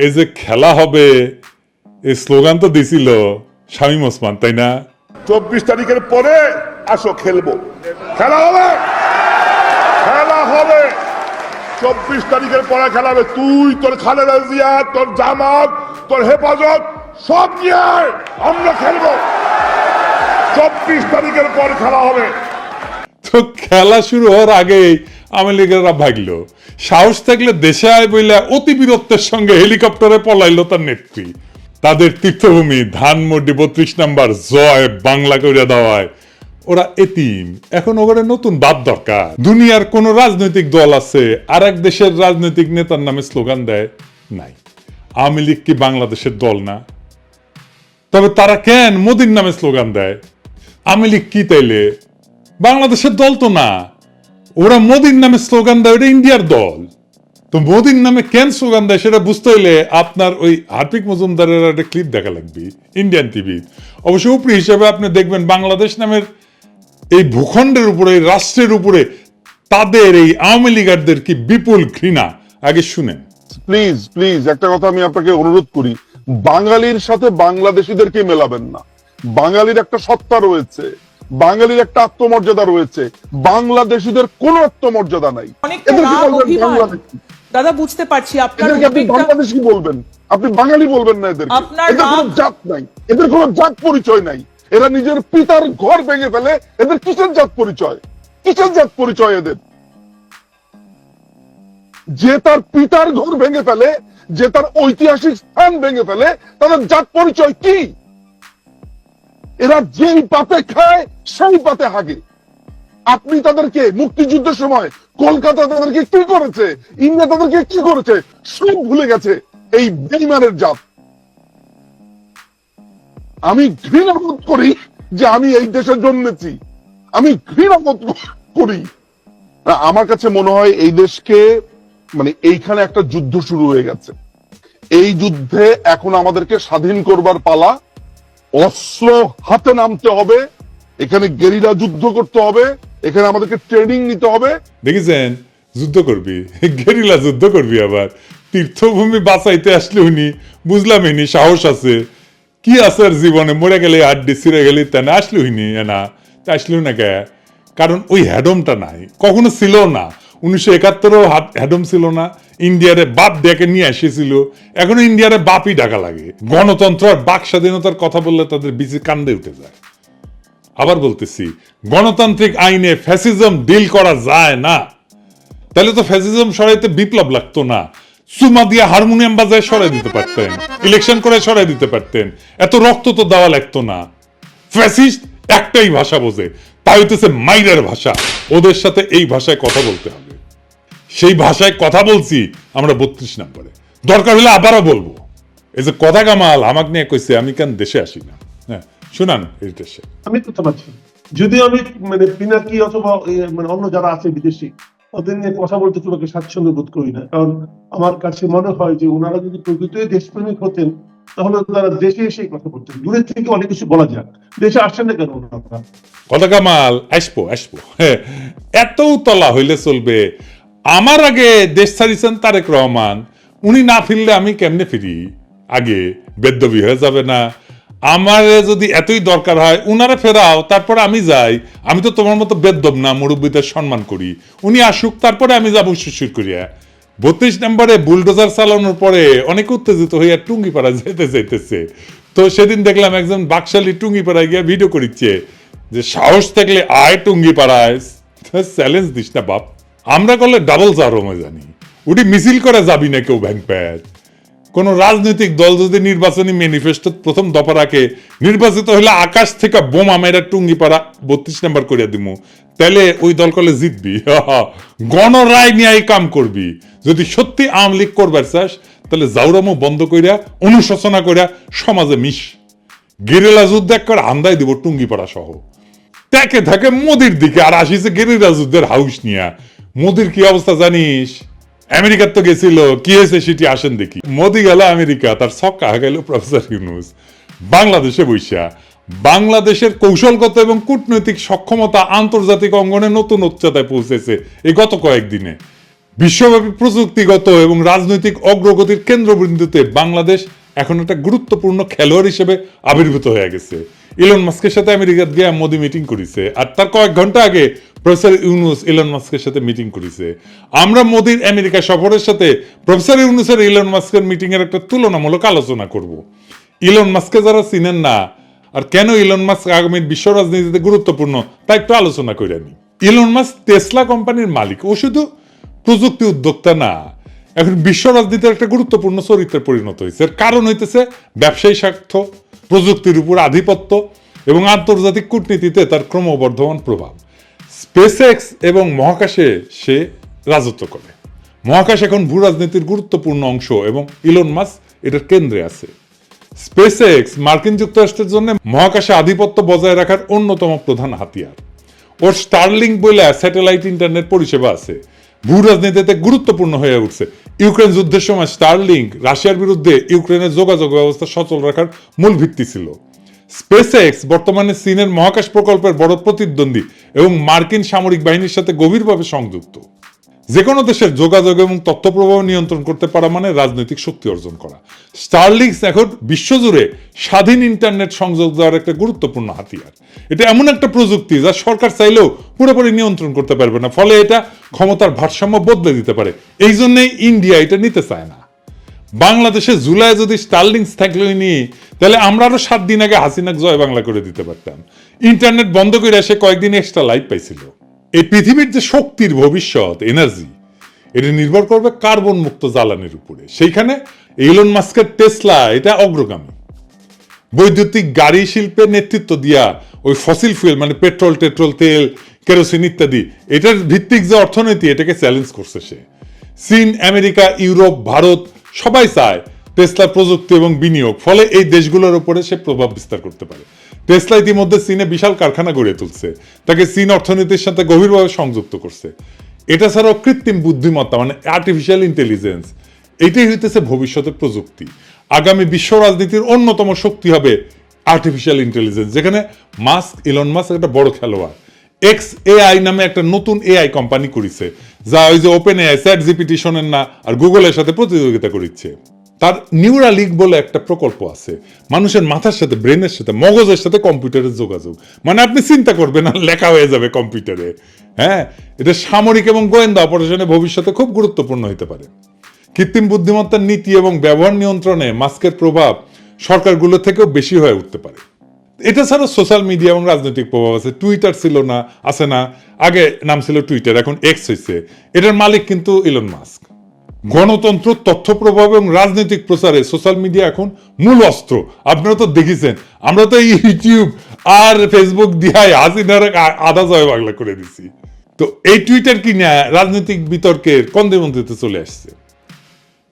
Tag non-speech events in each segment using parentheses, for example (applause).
এই যে খেলা হবে এই স্লোগান তো দিছিল শামীম ওসমান তাই না? চব্বিশ তারিখের পরে আসো খেলব। খেলা হবে! খেলা হবে! চব্বিশ তারিখের পরে খেলা হবে। তুই তোর খালেদা জিয়া তোর জামাত তোর হেফাজত সব নিয়ে আমরা খেলব। চব্বিশ তারিখের পর খেলা হবে। তো খেলা শুরু হওয়ার আগেই আওয়ামী লীগেরা ভাগলো। সাহস থাকলে দেশে আয় বইলে অতি বীরত্বের সঙ্গে হেলিকপ্টারে পলাইলো তার নেত্রী। তাদের তীর্থভূমি ধানমন্ডি বত্রিশ নাম্বার জয় বাংলা করে দেওয়ায়। ওরা এতিম, এখন ওখানে নতুন বাদ দরকার। দুনিয়ার কোন রাজনৈতিক দল আছে আর এক দেশের রাজনৈতিক নেতার নামে স্লোগান দেয়, নাই। আওয়ামী লীগ কি বাংলাদেশের দল না? তবে তারা কেন মোদির নামে স্লোগান দেয়? আওয়ামী লীগ কি তাইলে? বাংলাদেশের দল তো না। ওরা মোদির নামে স্লোগান দেয়, ওটা ইন্ডিয়ার দল। তো মোদির নামে কেন স্লোগান দেয় সেটা বুঝতে হইলে আপনার ওই হার্পিক মজুমদারের একটা ক্লিপ দেখা লাগবে ইন্ডিয়ান টিভি অবশ্য উপরি হিসাবে আপনি দেখবেন বাংলাদেশ নামের এই ভূখণ্ডের উপরে, এই রাষ্ট্রের উপরে তাদের এই আওয়ামী লীগারদের কি বিপুল ঘৃণা? আগে শুনেন। প্লিজ প্লিজ একটা কথা আমি আপনাকে অনুরোধ করি। বাঙালির সাথে বাংলাদেশিদেরকে মেলাবেন না। বাঙালির একটা সত্তা রয়েছে। বাঙালির একটা আত্মমর্যাদা রয়েছে। বাংলাদেশিদের কোনো আত্মমর্যাদা নাই। দাদা বুঝতে পারছি আপনার বাংলাদেশি বলবেন। আপনি বাঙালি বলবেন না এদের এদের কোনো জাত নাই। এদের কোনো জাত পরিচয় নাই। এরা নিজের পিতার ঘর ভেঙে ফেলে এদের কিসের জাত পরিচয়? কিসের জাত পরিচয় এদের? যে তার পিতার ঘর ভেঙে ফেলে যে তার ঐতিহাসিক স্থান ভেঙে ফেলে তাদের জাত পরিচয় কি? এরা যেই পাতে খায়, সেই পাতে হাগে। আপনি তাদেরকে মুক্তিযুদ্ধের সময় কলকাতা তাদেরকে কি করেছে, ইন্ডিয়া তাদেরকে কি করেছে, সব ভুলে গেছে এই বেইমানের জাত। আমি ঘৃণা বোধ করি যে আমি এই দেশে জন্মেছি। আমি ঘৃণা বোধ করি। আমার কাছে মনে হয় এই দেশকে মানে এইখানে একটা যুদ্ধ শুরু হয়ে গেছে। এই যুদ্ধে এখন আমাদেরকে স্বাধীন করবার পালা অস্ত্র হাতে নামতে হবে, এখানে গেরিলা যুদ্ধ করতে হবে, এখানে আমাদেরকে ট্রেনিং নিতে হবে। দেখেছেন? যুদ্ধ করবি, গেরিলা যুদ্ধ করবি আবার। তীর্থভূমি বাঁচাইতে আসলে উনি, বুঝলাম ইনি, সাহস আছে। কি আছে আর জীবনে, মরে গেলে আড্ডি, ছিঁড়ে গেলে তা না আসলে হইনি না, তা আসলে না কে? কারণ ওই হ্যাডমটা নাই, কখনো ছিল না। উনিশশো একাত্তরও হ্যাডম ছিল না, ইন্ডিয়ারে বাপ ডেকে নিয়ে এসেছিল এখনও ইন্ডিয়ারে বাপই ডাকা লাগে। গণতন্ত্র আর বাক স্বাধীনতার কথা বললে তাদের বিচি কান্দে উঠে যায়। আবার বলতেছি, গণতান্ত্রিক আইনে ফ্যাসিজম ডিল করা যায় না। তাহলে তো ফ্যাসিজম সরাইতে বিপ্লব লাগতো না। সুমা দিয়ে হারমোনিয়াম বাজায় সরাই দিতে পারতেন, ইলেকশন করে সরাই দিতে পারতেন। এত রক্ত তো দেওয়া লাগতো না। ফ্যাসিস্ট একটাই ভাষা বোঝে, তাই হইতেছে মাইরের ভাষা। ওদের সাথে এই ভাষায় কথা বলতে হবে। সেই ভাষায় কথা বলছি আমরা বত্রিশ নম্বরে। দরকার হলে আবারও বলব। এই যে কথা কামাল আমাকে নিয়ে কইছে আমি কেন দেশে আসি না? হ্যাঁ শুনান এই দেশে আমি করতে পারছি যদিও আমি মানে পিনাকি অথবা মানে অন্য যারা আছে বিদেশি ওদের নিয়ে কথা বলতে একটা স্বাচ্ছন্দ্য বোধ করি না। কারণ আমার কাছে মনে হয় যে ওনারা যদি প্রকৃতই দেশপ্রেমিক হতেন তাহলে তারা দেশে এসে কথা বলতেন। দূরের থেকে অনেক কিছু বলা যাক। দেশে আসছেন না কেন ওনারা? কথা কামাল আসব আসব। হ্যাঁ, এত তলা হইলে চলবে। আমার আগে দেশ ছাড়িছেন তারেক রহমান, উনি না ফিরলে আমি কেমনে ফিরি? আগে বেদ্যবি হয়ে যাবে না। আমার যদি এতই দরকার হয়, উনারা ফেরাও, তারপর আমি যাই। আমি তো তোমার মতো বেদ্যব না, মুরব্বীদের সম্মান করি। উনি আসুক, তারপরে আমি যাব শিশির করিয়া। বত্রিশ নম্বরে বুলডোজার চালানোর পরে অনেক উত্তেজিত হইয়া টুঙ্গিপাড়া যেতে যাইতেছে। তো সেদিন দেখলাম একজন বাকশালী টুঙ্গিপাড়ায় গিয়ে ভিডিও করিচ্ছে যে, সাহস থাকলে আয় টুঙ্গি পাড়ায় চ্যালেঞ্জ দিস না, বাপ। আমরা করলে ডাবল জারমে জানি। উঠি মিছিল করে যাবি না কেউ ব্যাংক প্যাড কোন রাজনৈতিক দল যদি নির্বাচনী ম্যানিফেস্টো প্রথম দফা রাখে, নির্বাচিত হলে আকাশ থেকে বোমা মেরা টুঙ্গি পাড়া বত্রিশ নাম্বার করিয়া দিমু। তাহলে ওই দল করলে জিতবি। (laughs) গণরায় নিয়ে কাম করবি। যদি সত্যি আওয়ামী লীগ করবার চাস তাহলে জাউরামো বন্ধ কইরা অনুশোচনা কইরা সমাজে মিশ। গেরিলা যুদ্ধ এক করে হান্দাই দিব টুঙ্গিপাড়া সহ। তাকে থাকে মোদির দিকে, আর আসিছে গেরিলা যুদ্ধের হাউস নিয়া। মোদির কি অবস্থা জানিস? আমেরিকার তো গেছিল, কি হয়েছে সেটি আসেন দেখি। মোদি গেল আমেরিকা, তার ছক্কা গেল, প্রফেসর ইউনুস? বাংলাদেশে বৈশা, বাংলাদেশের কৌশলগত এবং কূটনৈতিক সক্ষমতা আন্তর্জাতিক অঙ্গনে নতুন উচ্চতায় পৌঁছেছে এই গত কয়েকদিনে। বিশ্বব্যাপী প্রযুক্তিগত এবং রাজনৈতিক অগ্রগতির কেন্দ্রবিন্দুতে বাংলাদেশ এখন একটা গুরুত্বপূর্ণ খেলোয়াড় হিসেবে আবির্ভূত হয়ে গেছে। ইলন মাস্কের সাথে আমেরিকা গিয়ে মোদি মিটিং করেছে, আর তার কয়েক ঘণ্টা আগে প্রফেসর ইউনুস ইলন মাস্কের সাথে মিটিং করেছে। আমরা মোদির আমেরিকা সফরের সাথে প্রফেসর ইউনুসের ইলন মাস্কের মিটিং এর একটা তুলনামূলক আলোচনা করব। ইলন মাস্কে যারা চিনেন না, আর কেন ইলন মাস্ক আগামী বিশ্ব রাজনীতিতে গুরুত্বপূর্ণ, তা একটু আলোচনা করে নি ইলন মাস্ক টেসলা কোম্পানির মালিক, ও শুধু প্রযুক্তি উদ্যোক্তা না, এখন বিশ্ব রাজনীতির একটা গুরুত্বপূর্ণ চরিত্রে পরিণত হয়েছে। এর কারণ হইতেছে ব্যবসায়ী স্বার্থ, প্রযুক্তির উপর আধিপত্য এবং আন্তর্জাতিক কূটনীতিতে তার ক্রমবর্ধমান প্রভাব। স্পেসএক্স এবং মহাকাশে সে রাজত্ব করে। মহাকাশ এখন ভূ রাজনীতির গুরুত্বপূর্ণ অংশ এবং ইলন মাস এটার কেন্দ্রে আছে। স্পেসএক্স মার্কিন যুক্তরাষ্ট্রের জন্য মহাকাশে আধিপত্য বজায় রাখার অন্যতম প্রধান হাতিয়ার। ওর স্টারলিংক বলে স্যাটেলাইট ইন্টারনেট পরিষেবা আছে। ভূ রাজনীতিতে গুরুত্বপূর্ণ হয়ে উঠছে। ইউক্রেন যুদ্ধের সময় স্টারলিংক রাশিয়ার বিরুদ্ধে ইউক্রেনের যোগাযোগ ব্যবস্থা সচল রাখার মূল ভিত্তি ছিল। স্পেসএক্স বর্তমানে চীনের মহাকাশ প্রকল্পের বড় প্রতিদ্বন্দ্বী এবং মার্কিন সামরিক বাহিনীর সাথে গভীরভাবে সংযুক্ত। যে কোনো দেশের যোগাযোগ এবং তথ্য প্রবাহ নিয়ন্ত্রণ করতে পারা মানে রাজনৈতিক শক্তি অর্জন করা। স্টারলিংস এখন বিশ্বজুড়ে স্বাধীন ইন্টারনেট সংযোগ দেওয়ার একটা গুরুত্বপূর্ণ হাতিয়ার। এটা এমন একটা প্রযুক্তি যা সরকার চাইলেও পুরোপুরি নিয়ন্ত্রণ করতে পারবে না, ফলে এটা ক্ষমতার ভারসাম্য বদলে দিতে পারে। এই জন্যই ইন্ডিয়া এটা নিতে চায় না। বাংলাদেশে জুলাই যদি স্টারলিংস থাকলে নিয়ে তাহলে আমরা আরও সাত দিন আগে হাসিনাক জয় বাংলা করে দিতে পারতাম। ইন্টারনেট বন্ধ করে এসে কয়েকদিন এক্সট্রা লাইট পাইছিল। এই পৃথিবীর যে শক্তির ভবিষ্যৎ এনার্জি এটা নির্ভর করবে কার্বন মুক্ত জ্বালানির উপরে। সেইখানে ইলন মাস্কের টেসলা এটা অগ্রগামী। বৈদ্যুতিক গাড়ি শিল্পের নেতৃত্ব দিয়া ওই ফসিল ফুয়েল মানে পেট্রোল টেট্রোল তেল কেরোসিন ইত্যাদি, এটার ভিত্তিক যে অর্থনীতি, এটাকে চ্যালেঞ্জ করছে সে। চীন, আমেরিকা, ইউরোপ, ভারত সবাই চায় টেসলার প্রযুক্তি এবং বিনিয়োগ। ফলে এই দেশগুলোর উপরে সে প্রভাব বিস্তার করতে পারে। টেসলা ইতিমধ্যে চীনে বিশাল কারখানা গড়ে তুলছে। তাকে চীন অর্থনীতির সাথে গভীরভাবে সংযুক্ত করছে। এটা ছাড়াও কৃত্রিম বুদ্ধিমত্তা মানে আর্টিফিশিয়াল ইন্টেলিজেন্স এটাই হইতেছে ভবিষ্যতের প্রযুক্তি। আগামী বিশ্ব রাজনীতির অন্যতম শক্তি হবে আর্টিফিশিয়াল ইন্টেলিজেন্স যেখানে মাস্ক, ইলন মাস্ক একটা বড় খেলোয়াড়। এক্স এআই নামে একটা নতুন এআই কোম্পানি করেছে। যা ওই যে ওপেন এআই স্যাট জিপিটি শোনেন না, আর গুগলের সাথে প্রতিযোগিতা করিচ্ছে। তার নিউরালিক বলে একটা প্রকল্প আছে। মানুষের মাথার সাথে ব্রেনের সাথে, মগজের সাথে কম্পিউটারের যোগাযোগ। মানে আপনি চিন্তা করবেন না লেখা হয়ে যাবে কম্পিউটারে। হ্যাঁ? এটা সামরিক এবং গোয়েন্দা অপারেশনে ভবিষ্যতে খুব গুরুত্বপূর্ণ হতে পারে। কৃত্রিম বুদ্ধিমত্তার নীতি এবং ব্যবহার নিয়ন্ত্রণে মাস্কের প্রভাব সরকারগুলো থেকেও বেশি হয়ে উঠতে পারে। এটা ছাড়া সোশ্যাল মিডিয়া এবং রাজনৈতিক প্রভাব আছে। টুইটার ছিল না, আছে না। আগে নাম ছিল টুইটার এখন এক্স হয়েছে এটার মালিক কিন্তু ইলন মাস্ক গণতন্ত্র, তথ্য প্রভাব এবং রাজনৈতিক প্রচারে সোশ্যাল মিডিয়া এখন মূল অস্ত্র। আপনারা তো দেখেছেন, আমরা তো ইউটিউব আর ফেসবুক দিয়ে হাসিনার আধা জয় বাংলা করে দিছি। তো এই টুইটার কি না, রাজনৈতিক বিতর্কের কন্দেমন্ত্রীতে চলে আসছে?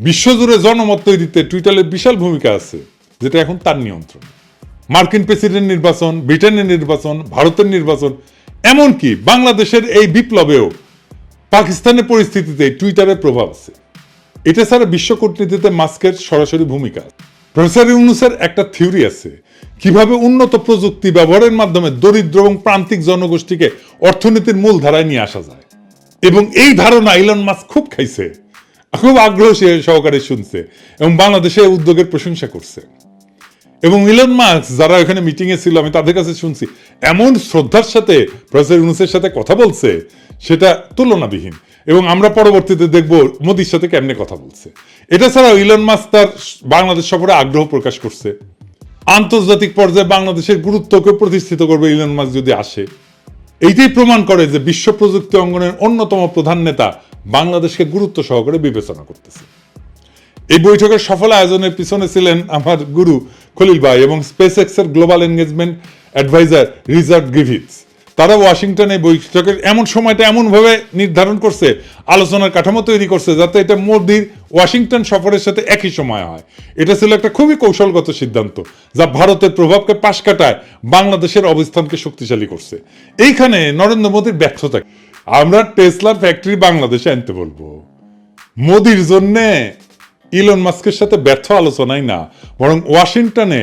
বিশ্বজুড়ে জনমত তৈরিতে টুইটারের বিশাল ভূমিকা আছে, যেটা এখন তার নিয়ন্ত্রণ। মার্কিন প্রেসিডেন্ট নির্বাচন, ব্রিটেনের নির্বাচন, ভারতের নির্বাচন, এমনকি বাংলাদেশের এই বিপ্লবেও পাকিস্তানের পরিস্থিতিতে টুইটারের প্রভাব আছে। এটা ছাড়া বিশ্ব কূটনীতিতে মাস্কের সরাসরি ভূমিকা প্রফেসর ইউনুসের একটা থিওরি আছে, কীভাবে উন্নত প্রযুক্তি ব্যবহারের মাধ্যমে দরিদ্র এবং প্রান্তিক জনগোষ্ঠীকে অর্থনীতির মূল ধারায় নিয়ে আসা যায়। এবং এই ধারণা ইলন মাস্ক খুব খাইছে, খুব আগ্রহ সহকারে শুনছে এবং বাংলাদেশে উদ্যোগের প্রশংসা করছে। এবং ইলন মাস্ক যারা এখানে মিটিং এ ছিল, আমি তাদের কাছে শুনছি, এমন শ্রদ্ধার সাথে প্রফেসর ইউনুসের সাথে কথা বলছে, সেটা তুলনাবিহীন। এবং আমরা পরবর্তীতে দেখব মোদির সাথে কেমনে কথা বলছে। এটা ছাড়াও ইলন মাস্ক তার বাংলাদেশ সফরে আগ্রহ প্রকাশ করছে। আন্তর্জাতিক পর্যায়ে বাংলাদেশের গুরুত্বকে প্রতিষ্ঠিত করবে ইলন মাস্ক যদি আসে। এইটাই প্রমাণ করে যে বিশ্ব প্রযুক্তি অঙ্গনের অন্যতম প্রধান নেতা বাংলাদেশকে গুরুত্ব সহকারে বিবেচনা করতেছে। এই বৈঠকের সফল আয়োজনের পিছনে ছিলেন আমার গুরু খলিল ভাই এবং স্পেস এক্সের গ্লোবাল এনগেজমেন্ট অ্যাডভাইজার রিচার্ড গ্রিভিটস তারা ওয়াশিংটনে বৈঠকের এমন সময়টা এমনভাবে নির্ধারণ করছে, আলোচনার কাঠামো তৈরি করছে যাতে এটা মোদির ওয়াশিংটন সফরের সাথে একই সময় হয়। এটা ছিল একটা খুবই কৌশলগত সিদ্ধান্ত, যা ভারতের প্রভাবকে পাশ কাটায়, বাংলাদেশের অবস্থানকে শক্তিশালী করছে। এইখানে নরেন্দ্র মোদীর ব্যর্থতা আমরা টেসলার ফ্যাক্টরি বাংলাদেশে আনতে বলব। মোদির জন্যে ইলন মাস্কের সাথে ব্যর্থ আলোচনাই না, বরং ওয়াশিংটনে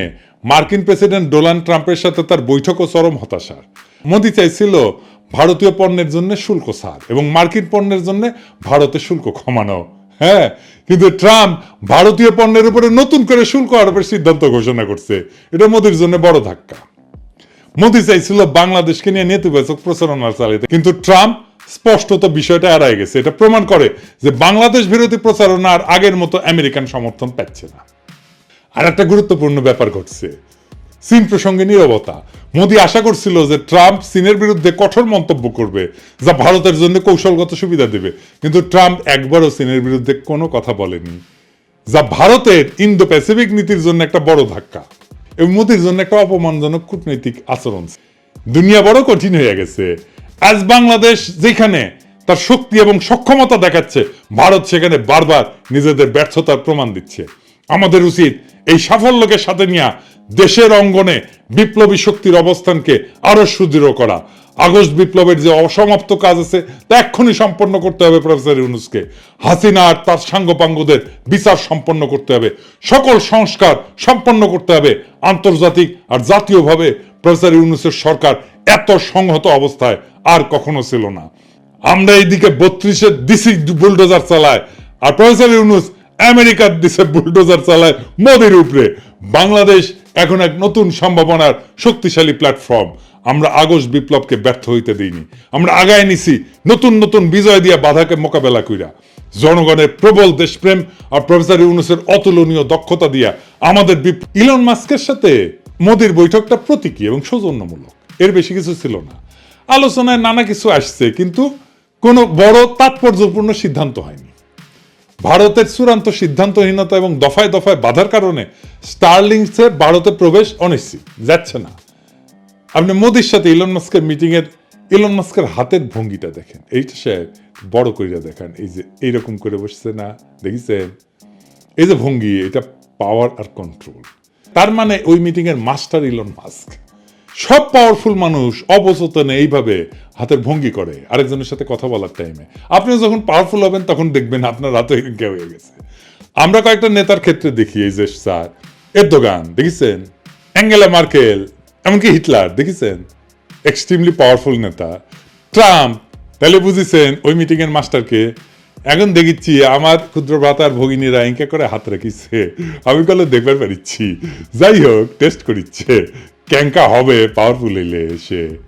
মার্কিন প্রেসিডেন্ট ডোনাল্ড ট্রাম্পের সাথে তার বৈঠক ও চরম হতাশার। মোদি চাইছিল ভারতীয় পণ্যের জন্য শুল্ক ছাড় এবং মার্কিন পণ্যের জন্য ভারতে শুল্ক কমানো। হ্যাঁ কিন্তু ট্রাম্প ভারতীয় পণ্যের উপরে নতুন করে শুল্ক আরোপের সিদ্ধান্ত ঘোষণা করছে। এটা মোদির জন্য বড় ধাক্কা। মোদি চাইছিল বাংলাদেশকে নিয়ে নেতিবাচক প্রচারণা চালাইতে। কিন্তু ট্রাম্প স্পষ্টত বিষয়টা এড়াই গেছে। এটা প্রমাণ করে যে বাংলাদেশ বিরোধী প্রচারণা আর আগের মতো আমেরিকান সমর্থন পাচ্ছে না। আর একটা গুরুত্বপূর্ণ ব্যাপার ঘটছে। চীন প্রসঙ্গে নীরবতা। মোদি আশা করছিল যে ট্রাম্প চীনের বিরুদ্ধে কঠোর মন্তব্য করবে, যা ভারতের জন্য কৌশলগত সুবিধা দেবে। কিন্তু ট্রাম্প একবারও চীনের বিরুদ্ধে কোনো কথা বলেনি যা ভারতের ইন্দো প্যাসিফিক নীতির জন্য একটা বড় ধাক্কা। এবং মোদির জন্য একটা অপমানজনক কূটনৈতিক আচরণ। দুনিয়া বড় কঠিন হয়ে গেছে। আজ বাংলাদেশ যেখানে তার শক্তি এবং সক্ষমতা দেখাচ্ছে, ভারত সেখানে বারবার নিজেদের ব্যর্থতার প্রমাণ দিচ্ছে। আমাদের উচিত এই সাফল্যকে সাথে নিয়ে দেশের অঙ্গনে বিপ্লবী শক্তির অবস্থানকে আরও সুদৃঢ় করা। আগস্ট বিপ্লবের যে অসমাপ্ত কাজ আছে, তা এক্ষুনি সম্পন্ন করতে হবে প্রফেসর ইউনুসকে। হাসিনা আর তার সাঙ্গপাঙ্গদের বিচার সম্পন্ন করতে হবে। সকল সংস্কার সম্পন্ন করতে হবে। আন্তর্জাতিক আর জাতীয়ভাবে প্রফেসর ইউনুসের সরকার এত সংহত অবস্থায় আর কখনো ছিল না। আমরা এইদিকে বত্রিশের দিসি বুলডোজার চালায়, আর প্রফেসর ইউনুস আমেরিকার দিশে বুলডোজার চালায় মোদির উপরে। বাংলাদেশ এখন এক নতুন সম্ভাবনার শক্তিশালী প্ল্যাটফর্ম আমরা আগস্ট বিপ্লবকে ব্যর্থ হইতে দিইনি। আমরা আগায় নিছি নতুন নতুন বিজয় দিয়া বাধাকে মোকাবেলা কইরা। জনগণের প্রবল দেশপ্রেম আর প্রফেসর ইউনুসের অতুলনীয় দক্ষতা দিয়া আমাদের ইলন মাস্কের সাথে মোদির বৈঠকটা প্রতীকী এবং সৌজন্যমূলক। এর বেশি কিছু ছিল না। আলোচনায় নানা কিছু আসছে, কিন্তু কোনো বড় তাৎপর্যপূর্ণ সিদ্ধান্ত হয়নি। ভারতের চূড়ান্ত সিদ্ধান্তহীনতা এবং দফায় দফায় বাধার কারণে স্টারলিংসের ভারতে প্রবেশ অনিশ্চিত, যাচ্ছে না। আপনি মোদির সাথে ইলন মাস্কের মিটিং এর ইলন মাস্কের হাতের ভঙ্গিটা দেখেন। এইটা সে বড় কইরা দেখেন। এই যে এইরকম করে বসছে না, দেখিছেন? এই যে ভঙ্গি, এটা পাওয়ার আর কন্ট্রোল তার মানে ওই মিটিং এর মাস্টার ইলন মাস্ক সব পাওয়ারফুল মানুষ অবচেতনে এইভাবে হাতের ভঙ্গি করে, আরেকজনের সাথে কথা বলার টাইমে আপনি যখন পাওয়ারফুল হবেন, তখন দেখবেন আপনার হাতে হিংকে হয়ে গেছে। আমরা কয়েকটা নেতার ক্ষেত্রে দেখি, এই যে স্যার এর দোকান দেখেছেন? অ্যাঙ্গেলা মার্কেল, এমনকি হিটলার, দেখেছেন? এক্সট্রিমলি পাওয়ারফুল নেতা। ট্রাম্প, তাহলে বুঝেছেন, ওই মিটিং এর মাস্টারকে, এখন দেখিচ্ছি, আমার ক্ষুদ্র ভ্রাতার ভগিনীরা ইঙ্কা করে হাত রাখিছে। আমি কলে দেখবার পারিচ্ছি। যাই হোক টেস্ট করিচ্ছে। ক্যাঙ্কা হবে পাওয়ারফুল এলে সে।